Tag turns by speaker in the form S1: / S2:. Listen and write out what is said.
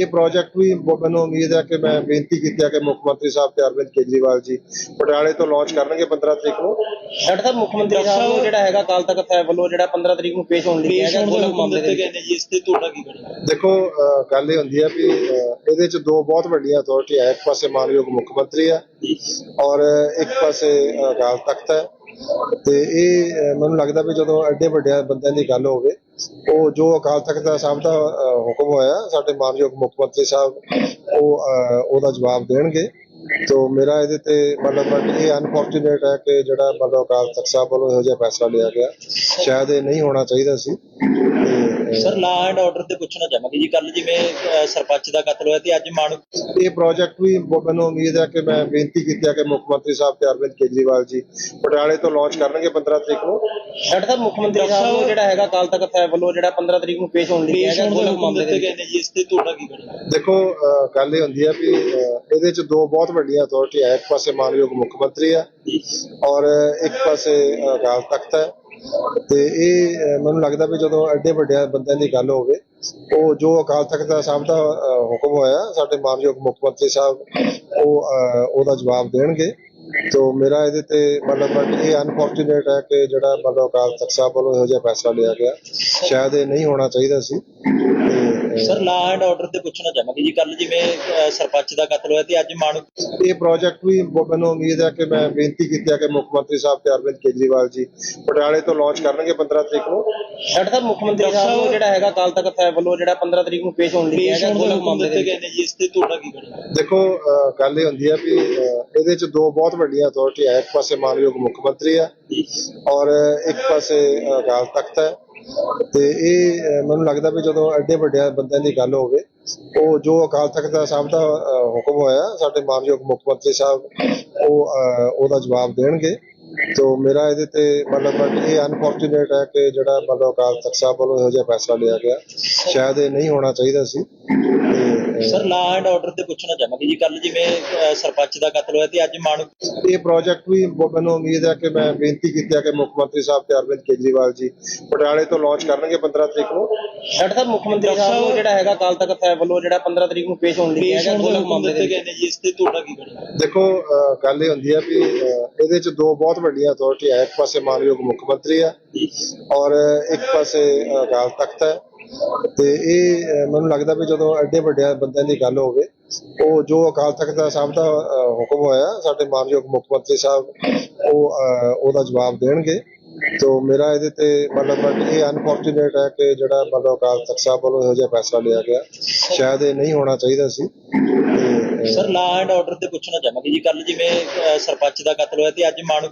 S1: ਇਹ ਪ੍ਰੋਜੈਕਟ ਵੀ ਮੈਨੂੰ ਉਮੀਦ ਹੈ ਕਿ ਮੈਂ ਬੇਨਤੀ ਕੀਤੀ ਹੈ ਕਿ ਮੁੱਖ ਮੰਤਰੀ ਸਾਹਿਬ ਤੇ ਅਰਵਿੰਦ ਕੇਜਰੀਵਾਲ ਜੀ ਪਟਿਆਲੇ ਤੋਂ ਲਾਂਚ ਕਰਨਗੇ 15 ਤਰੀਕ ਨੂੰ।
S2: ਡਾਕਟਰ ਸਾਹਿਬ ਮੁੱਖ ਮੰਤਰੀ ਸਾਹਿਬ ਨੂੰ ਜਿਹੜਾ ਹੈਗਾ ਕਾਲ ਤਖਤ ਸਾਹਿਬ ਵੱਲੋਂ ਜਿਹੜਾ 15 ਤਰੀਕ ਨੂੰ ਪੇਸ਼ ਹੋਣ ਲਈ
S3: ਪੇਸ਼
S2: ਹੈਗਾ
S3: ਹੋਣ ਦੇ
S2: ਮਾਮਲੇ ਦੇ
S3: ਗਏ ਨੇ ਜੀ ਇਸ ਤੇ ਤੁਹਾਡਾ ਕੀ ਕਹਿਣਾ?
S1: ਦੇਖੋ ਗੱਲ ਇਹ ਹੁੰਦੀ ਹੈ ਵੀ ਇਹਦੇ ਚ ਦੋ ਬਹੁਤ ਵੱਡੀਆਂ ਅਥਾਰਟੀ ਹੈ। ਇੱਕ ਪਾਸੇ ਮਾਨਯੋਗ ਮੁੱਖ ਮੰਤਰੀ ਹੈ ਔਰ ਇੱਕ ਪਾਸੇ ਅਕਾਲ ਤਖਤ ਹੈ। ਤੇ ਇਹ ਮੈਨੂੰ ਲੱਗਦਾ ਵੀ ਜਦੋਂ ਐਡੇ ਵੱਡਿਆਂ ਬੰਦਿਆਂ ਦੀ ਗੱਲ ਹੋਵੇ, ਉਹ ਜੋ ਅਕਾਲ ਤਖਤ ਦਾ ਸਾਹਿਬ ਦਾ ਹੁਕਮ ਹੋਇਆ, ਸਾਡੇ ਮਾਨਯੋਗ ਮੁੱਖ ਮੰਤਰੀ ਸਾਹਿਬ, ਉਹ ਉਹਦਾ ਜਵਾਬ ਦੇਣਗੇ। ਤੋ ਮੇਰਾ ਇਹਦੇ ਤੇ ਮਤਲਬ ਇਹ ਅਨਫੋਰਚੂਨੇਟ ਹੈ ਕਿ ਜਿਹੜਾ ਮਤਲਬ ਅਕਾਲ ਤਖਤ ਸਾਹਿਬ ਵੱਲੋਂ ਇਹੋ ਜਿਹਾ ਫੈਸਲਾ ਲਿਆ ਗਿਆ। ਸ਼ਾਇਦ ਇਹ ਨਹੀਂ ਹੋਣਾ ਚਾਹੀਦਾ ਸੀ। ਤੇ
S3: ਸਰ ਲਾ ਐਂਡ ਆਰਡਰ ਤੇ ਪੁੱਛਣਾ ਚਾਹਾਂਗੇ ਜੀ। ਕੱਲ ਜਿਵੇਂ ਸਰਪੰਚ ਦਾ ਕਤਲ ਹੋਇਆ ਤੇ ਅੱਜ ਮਾਨ
S1: ਇਹ ਪ੍ਰੋਜੈਕਟ ਵੀ ਮੈਨੂੰ ਉਮੀਦ ਹੈ ਕਿ ਮੈਂ ਬੇਨਤੀ ਕੀਤੀ ਹੈ ਕਿ ਮੁੱਖ ਮੰਤਰੀ ਸਾਹਿਬ ਤੇ ਅਰਵਿੰਦ ਕੇਜਰੀਵਾਲ ਜੀ ਪਟਿਆਲੇ ਤੋਂ ਲਾਂਚ ਕਰਨਗੇ 15 ਤਰੀਕ ਨੂੰ।
S2: ਡਾਕਟਰ ਸਾਹਿਬ ਮੁੱਖ ਮੰਤਰੀ ਸਾਹਿਬ ਜਿਹੜਾ ਹੈਗਾ ਕਾਲ ਤਖਤ ਸਾਹਿਬ ਵੱਲੋਂ ਜਿਹੜਾ 15 ਤਰੀਕ ਨੂੰ ਪੇਸ਼ ਹੋਣ
S3: ਦੇ ਨੇ ਜੀ। ਇਸ ਤੇ ਤੁਹਾਡਾ ਕੀ ਕਹਿਣਾ?
S1: ਦੇਖੋ ਗੱਲ ਇਹ ਹੁੰਦੀ ਹੈ ਵੀ ਇਹਦੇ ਚ ਦੋ ਬਹੁਤ ਵੱਡੀਆਂ ਅਥਾਰਟੀ ਹੈ ਇੱਕ ਪਾਸੇ ਮਾਨਯੋਗ ਮੁੱਖ ਮੰਤਰੀ ਹੈ ਔਰ ਇੱਕ ਪਾਸੇ ਅਕਾਲ ਤਖਤ ਹੈ ਤੇ ਇਹ ਮੈਨੂੰ ਲੱਗਦਾ ਵੀ ਜਦੋਂ ਐਡੇ ਵੱਡੇ ਬੰਦਿਆਂ ਦੀ ਗੱਲ ਹੋਵੇ, ਉਹ ਜੋ ਅਕਾਲ ਤਖਤ ਦਾ ਸਾਹਿਬ ਦਾ ਹੁਕਮ ਹੋਇਆ, ਸਾਡੇ ਮਾਨਯੋਗ ਮੁੱਖ ਮੰਤਰੀ ਸਾਹਿਬ, ਉਹ ਉਹਦਾ ਜਵਾਬ ਦੇਣਗੇ। ਤੋ ਮੇਰਾ ਇਹਦੇ ਤੇ ਮਤਲਬ ਇਹ ਅਨਫੋਰਚੂਨੇਟ ਹੈ ਕਿ ਜਿਹੜਾ ਮਤਲਬ ਅਕਾਲ ਤਖਤ ਸਾਹਿਬ ਵੱਲੋਂ ਇਹੋ ਜਿਹਾ ਫੈਸਲਾ ਲਿਆ ਗਿਆ। ਸ਼ਾਇਦ ਇਹ ਨਹੀਂ ਹੋਣਾ ਚਾਹੀਦਾ ਸੀ। ਤੇ
S3: ਸਰ ਲਾ ਐਂਡ ਆਰਡਰ ਤੇ ਪੁੱਛਣਾ ਚਾਹਾਂਗੇ ਜੀ। ਕੱਲ ਜਿਵੇਂ ਅਹ, ਸਰਪੰਚ ਦਾ ਕਤਲ ਹੋਇਆ ਤੇ ਅੱਜ ਮਾਨ
S1: ਇਹ ਪ੍ਰੋਜੈਕਟ ਵੀ ਮੈਨੂੰ ਉਮੀਦ ਹੈ ਕਿ ਮੈਂ ਬੇਨਤੀ ਕੀਤੀ ਹੈ ਕਿ ਮੁੱਖ ਮੰਤਰੀ ਸਾਹਿਬ ਤੇ ਅਰਵਿੰਦ ਕੇਜਰੀਵਾਲ ਜੀ ਪਟਿਆਲੇ ਤੋਂ ਲਾਂਚ ਕਰਨਗੇ 15 ਤਰੀਕ ਨੂੰ।
S2: ਡਾਕਟਰ ਸਾਹਿਬ ਮੁੱਖ ਮੰਤਰੀ ਸਾਹਿਬ ਨੂੰ ਜਿਹੜਾ ਹੈਗਾ ਕਾਲ ਤਖਤ ਸਾਹਿਬ ਵੱਲੋਂ ਜਿਹੜਾ 15 ਤਰੀਕ ਨੂੰ ਪੇਸ਼ ਹੋਣ ਲਈ
S3: ਪੇਸ਼
S2: ਹੈਗਾ
S3: ਹੋਣ ਦੇ
S2: ਗੋਲਕ
S3: ਹੁਕਮ
S2: ਮਾਮਲੇ ਦੇ
S3: ਦਿੱਤੇ
S2: ਵਿੱਚ।
S3: ਗਏ ਨੇ ਜੀ ਇਸ ਤੇ ਤੁਹਾਡਾ ਕੀ ਕਹਿਣਾ?
S1: ਦੇਖੋ ਅਹ ਗੱਲ ਇਹ ਹੁੰਦੀ ਹੈ ਵੀ ਅਹ ਇਹਦੇ ਚ ਦੋ ਬਹੁਤ ਵੱਡੀਆਂ ਅਥਾਰਟੀ ਹੈ। ਇੱਕ ਪਾਸੇ ਮਾਨਯੋਗ ਮੁੱਖ ਮੰਤਰੀ ਹੈ ਔਰ ਇੱਕ ਪਾਸੇ ਅਕਾਲ ਤਖਤ ਹੈ। ਤੇ ਇਹ ਮੈਨੂੰ ਲੱਗਦਾ ਵੀ ਜਦੋਂ ਐਡੇ ਵੱਡੇ ਬੰਦਿਆਂ ਦੀ ਗੱਲ ਹੋਵੇ, ਉਹ ਜੋ ਅਕਾਲ ਤਖਤ ਸਾਹਿਬ ਦਾ ਹੁਕਮ ਹੋਇਆ, ਸਾਡੇ ਮਾਨਯੋਗ ਮੁੱਖ ਮੰਤਰੀ ਸਾਹਿਬ, ਉਹ ਉਹਦਾ ਜਵਾਬ ਦੇਣਗੇ। ਤੋ ਮੇਰਾ ਇਹਦੇ ਤੇ ਮਤਲਬ ਇਹ ਅਨਫੋਰਚੂਨੇਟ ਹੈ ਕਿ ਜਿਹੜਾ ਮਤਲਬ ਅਕਾਲ ਤਖਤ ਸਾਹਿਬ ਵੱਲੋਂ ਇਹੋ ਜਿਹਾ ਫੈਸਲਾ ਲਿਆ ਗਿਆ। ਸ਼ਾਇਦ ਇਹ ਨਹੀਂ ਹੋਣਾ ਚਾਹੀਦਾ ਸੀ। ਤੇ
S3: ਸਰ ਲਾ ਐਂਡ ਆਰਡਰ ਤੇ ਪੁੱਛਣਾ ਚਾਹਾਂਗੇ ਜੀ ਕੱਲ ਜਿਵੇਂ ਅਹ, ਸਰਪੰਚ ਦਾ ਕਤਲ ਹੋਇਆ ਤੇ ਅੱਜ ਮਾਨ
S1: ਇਹ ਪ੍ਰੋਜੈਕਟ ਵੀ ਬ- ਮੈਨੂੰ ਉਮੀਦ ਹੈ ਕਿ ਮੈਂ ਬੇਨਤੀ ਕੀਤੀ ਹੈ ਕਿ ਮੁੱਖ ਮੰਤਰੀ ਸਾਹਿਬ ਤੇ ਅਰਵਿੰਦ ਕੇਜਰੀਵਾਲ ਜੀ ਪਟਿਆਲੇ ਤੋਂ ਲਾਂਚ ਕਰਨਗੇ 15 ਤਰੀਕ ਨੂੰ।
S2: ਡਾਕਟਰ ਸਾਹਿਬ ਮੁੱਖ ਮੰਤਰੀ ਸਾਹਿਬ ਨੂੰ ਜਿਹੜਾ ਹੈਗਾ ਕਾਲ ਤਖਤ ਸਾਹਿਬ ਵੱਲੋਂ ਜਿਹੜਾ 15 ਤਰੀਕ ਨੂੰ ਪੇਸ਼ ਹੋਣ ਲਈ
S3: ਪੇਸ਼
S2: ਹੈਗਾ
S3: ਹੋਣ ਦੇ
S2: ਗੋਲਕ
S3: ਹੁਕਮ
S2: ਮਾਮਲੇ ਦੇ
S3: ਦਿੱਤੇ ਗਏ ਨੇ ਜੀ ਇਸ ਤੇ ਤੁਹਾਡਾ ਕੀ ਕਹਿਣਾ?
S1: ਦੇਖੋ ਅਹ ਗੱਲ ਇਹ ਹੁੰਦੀ ਹੈ ਵੀ ਅਹ ਇਹਦੇ ਚ ਦੋ ਬਹੁਤ ਵੱਡੀਆਂ ਅਥਾਰਟੀ ਹੈ ਇੱਕ ਪਾਸੇ ਮਾਨਯੋਗ ਮੁੱਖ ਮੰਤਰੀ ਹੈ ਔਰ ਇੱਕ ਪਾਸੇ ਅਕਾਲ ਤਖਤ ਹੈ। ਤੇ ਇਹ ਮੈਨੂੰ ਲੱਗਦਾ ਵੀ ਜਦੋਂ ਐਡੇ ਵੱਡੇ ਬੰਦਿਆਂ ਦੀ ਗੱਲ ਹੋਵੇ, ਉਹ ਜੋ ਅਕਾਲ ਤਖਤ ਦਾ ਸਾਹਿਬ ਦਾ ਹੁਕਮ ਹੋਇਆ, ਸਾਡੇ ਮਾਨਯੋਗ ਮੁੱਖ ਮੰਤਰੀ ਸਾਹਿਬ, ਉਹ ਉਹਦਾ ਜਵਾਬ ਦੇਣਗੇ। ਤੋ ਮੇਰਾ ਇਹਦੇ ਤੇ ਮਤਲਬ ਇਹ ਅਨਫੋਰਚੂਨੇਟ ਹੈ ਕਿ ਜਿਹੜਾ ਮਤਲਬ ਅਕਾਲ ਤਖਤ ਸਾਹਿਬ ਵੱਲੋਂ ਇਹੋ ਜਿਹਾ ਫੈਸਲਾ ਲਿਆ ਗਿਆ। ਸ਼ਾਇਦ ਇਹ ਨਹੀਂ ਹੋਣਾ ਚਾਹੀਦਾ ਸੀ।
S3: ਸਰ ਲਾ ਐਂਡ ਆਰਡਰ ਤੇ ਪੁੱਛਣਾ ਚਾਹਾਂਗੇ ਜੀ। ਕੱਲ ਜਿਵੇਂ ਸਰਪੰਚ ਦਾ ਕਤਲ ਹੋਇਆ ਤੇ ਅੱਜ ਮਾਨ